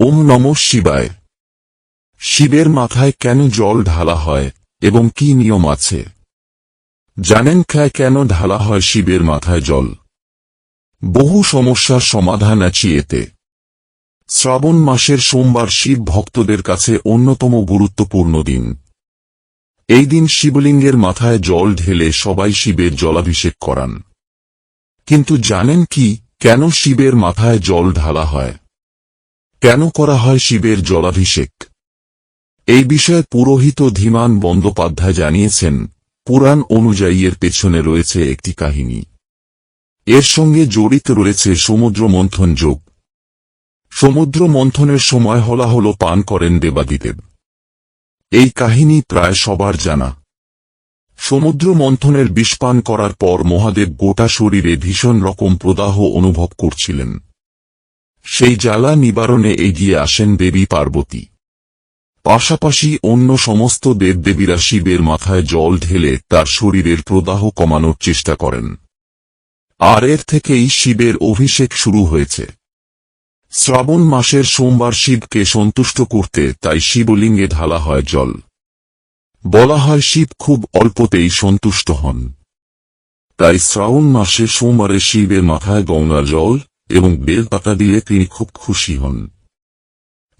ওম নম শিবায়। শিবের মাথায় কেন জল ঢালা হয় এবং কি নিয়ম আছে? জানেন খায় কেন ঢালা হয় শিবের মাথায় জল? বহু সমস্যার সমাধান আছে এতে। শ্রাবণ মাসের সোমবার শিব ভক্তদের কাছে অন্যতম গুরুত্বপূর্ণ দিন। এই দিন শিবলিঙ্গের মাথায় জল ঢেলে সবাই শিবের জলাভিষেক করান। কিন্তু জানেন কি, কেন শিবের মাথায় জল ঢালা হয়? কেন করা হয় শিবের জলাভিষেক? এই বিষয়ে পুরোহিত ধীমান বন্দ্যোপাধ্যায় জানিয়েছেন, পুরাণ অনুযায়ী এর পেছনে রয়েছে একটি কাহিনী। এর সঙ্গে জড়িত রয়েছে সমুদ্র মন্থন যোগ। সমুদ্র মন্থনের সময় হলাহল পান করেন দেবাদিদেব। এই কাহিনী প্রায় সবার জানা। সমুদ্র মন্থনের বিষপান করার পর মহাদেব গোটা শরীরে ভীষণ রকম প্রদাহ অনুভব করছিলেন। সেই জ্বালা নিবারণে এগিয়ে আসেন দেবী পার্বতী। পাশাপাশি অন্য সমস্ত দেবদেবীরা শিবের মাথায় জল ঢেলে তার শরীরের প্রদাহ কমানোর চেষ্টা করেন। আর এর থেকেই শিবের অভিষেক শুরু হয়েছে। শ্রাবণ মাসের সোমবার শিবকে সন্তুষ্ট করতে তাই শিবলিঙ্গে ঢালা হয় জল। বলা হয় শিব খুব অল্পতেই সন্তুষ্ট হন। তাই শ্রাবণ মাসে সোমবারে শিবের মাথায় গঙ্গা জল এবং বেলপাতা দিয়ে তিনি খুব খুশি হন।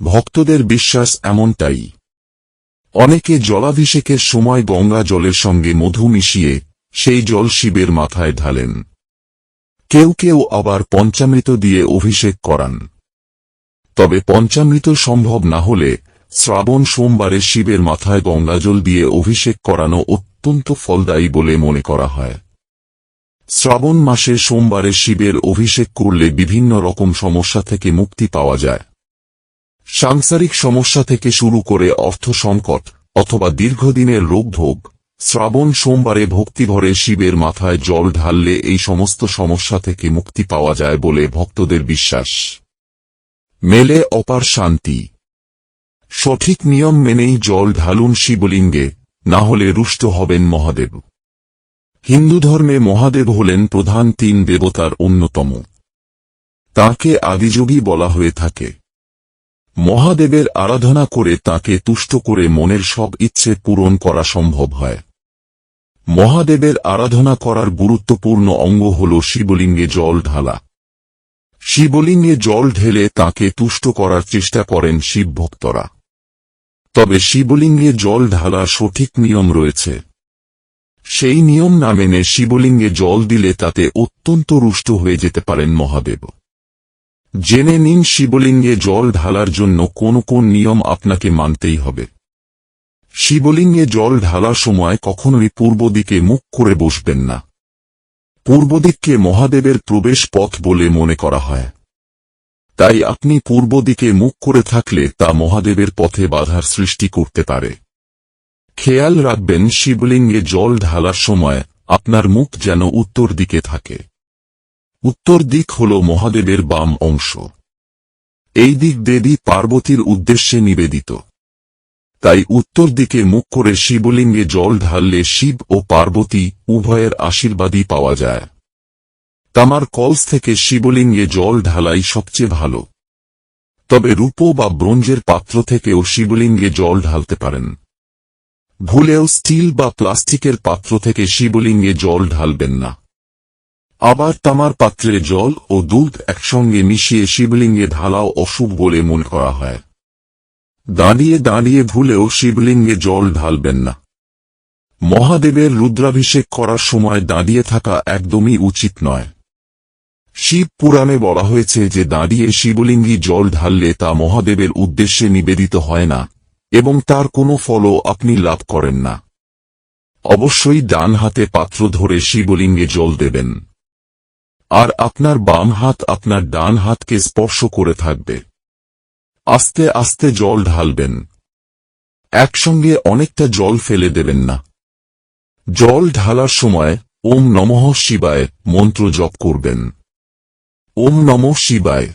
ভক্তদের বিশ্বাস এমনটাই। অনেকে জলাভিষেকের সময় গঙ্গা জলের সঙ্গে মধু মিশিয়ে সেই জল শিবের মাথায় ঢালেন। কেউ কেউ আবার পঞ্চামৃত দিয়ে অভিষেক করান। তবে পঞ্চামৃত সম্ভব না হলে শ্রাবণ সোমবারে শিবের মাথায় গঙ্গাজল দিয়ে অভিষেক করানো অত্যন্ত ফলদায়ী বলে মনে করা হয়। শ্রাবণ মাসে সোমবারে শিবের অভিষেক করলে বিভিন্ন রকম সমস্যা থেকে মুক্তি পাওয়া যায়। সাংসারিক সমস্যা থেকে শুরু করে অর্থ সংকট অথবা দীর্ঘদিনের রোগভোগ, শ্রাবণ সোমবারে ভক্তিভরে শিবের মাথায় জল ঢাললে এই সমস্ত সমস্যা থেকে মুক্তি পাওয়া যায় বলে ভক্তদের বিশ্বাস। মেলে অপার শান্তি। সঠিক নিয়ম মেনেই জল ঢালুন শিবলিঙ্গে, না হলে রুষ্ট হবেন মহাদেব। হিন্দু ধর্মে মহাদেব হলেন প্রধান তিন দেবতার অন্যতম। তাকে আদিযোগী বলা হয়ে থাকে। মহাদেবের আরাধনা করে তাকে তুষ্ট করে মনের সব ইচ্ছে পূরণ করা সম্ভব হয়। মহাদেবের আরাধনা করার গুরুত্বপূর্ণ অঙ্গ হল শিবলিঙ্গে জল ঢালা। শিবলিঙ্গে জল ঢেলে তাকে তুষ্ট করার চেষ্টা করেন শিব ভক্তরা তবে শিবলিঙ্গে জল ঢালার সঠিক নিয়ম রয়েছে। সেই নিয়ম না মেনে শিবলিঙ্গে জল দিলে তাতে অত্যন্ত রুষ্ট হয়ে যেতে পারেন মহাদেব। জেনে নিন শিবলিঙ্গে জল ঢালার জন্য কোন কোন নিয়ম আপনাকে মানতেই হবে। শিবলিঙ্গে জল ঢালার সময় কখনোই পূর্ব দিকে মুখ করে বসবেন না। পূর্ব দিককে মহাদেবের প্রবেশ পথ বলে মনে করা হয়। তাই আপনি পূর্ব দিকে মুখ করে থাকলে তা মহাদেবের পথে বাধার সৃষ্টি করতে পারে। খেয়াল রাখবেন, শিবলিঙ্গে জল ঢালার সময় আপনার মুখ যেন উত্তর দিকে থাকে। উত্তর দিক হল মহাদেবের বাম অংশ। এই দিক দেবী পার্বতীর উদ্দেশ্যে নিবেদিত। তাই উত্তর দিকে মুখ করে শিবলিঙ্গে জল ঢাললে শিব ও পার্বতী উভয়ের আশীর্বাদই পাওয়া যায়। তামার কলস থেকে শিবলিঙ্গে জল ঢালাই সবচেয়ে ভালো। তবে রূপ বা ব্রোঞ্জের পাত্র থেকেও শিবলিঙ্গে জল ঢালতে পারেন। ভুলেও স্টিল বা প্লাস্টিকের পাত্র থেকে শিবলিঙ্গে জল ঢালবেন না। আবার তামার পাত্রে জল ও দুধ একসঙ্গে মিশিয়ে শিবলিঙ্গে ঢালাও অশুভ বলে মনে করা হয়। দাঁড়িয়ে দাঁড়িয়ে ভুলেও শিবলিঙ্গে জল ঢালবেন না। মহাদেবের রুদ্রাভিষেক করার সময় দাঁড়িয়ে থাকা একদমই উচিত নয়। শিব পুরাণে বলা হয়েছে যে দাঁড়িয়ে শিবলিঙ্গি জল ঢাললে তা মহাদেবের উদ্দেশ্যে নিবেদিত হয় না। এবং তার কোনো ফলও আপনি লাভ করেন না। অবশ্যই ডান হাতে পাত্র ধরে শিবলিঙ্গে জল দেবেন। আর আপনার বাম হাত আপনার ডান হাতকে স্পর্শ করে থাকবে। আস্তে আস্তে জল ঢালবেন। একসঙ্গে অনেকটা জল ফেলে দেবেন না। জল ঢালার সময় ওম নমঃ শিবায় মন্ত্র জপ করবেন। ওম নমঃ শিবায়।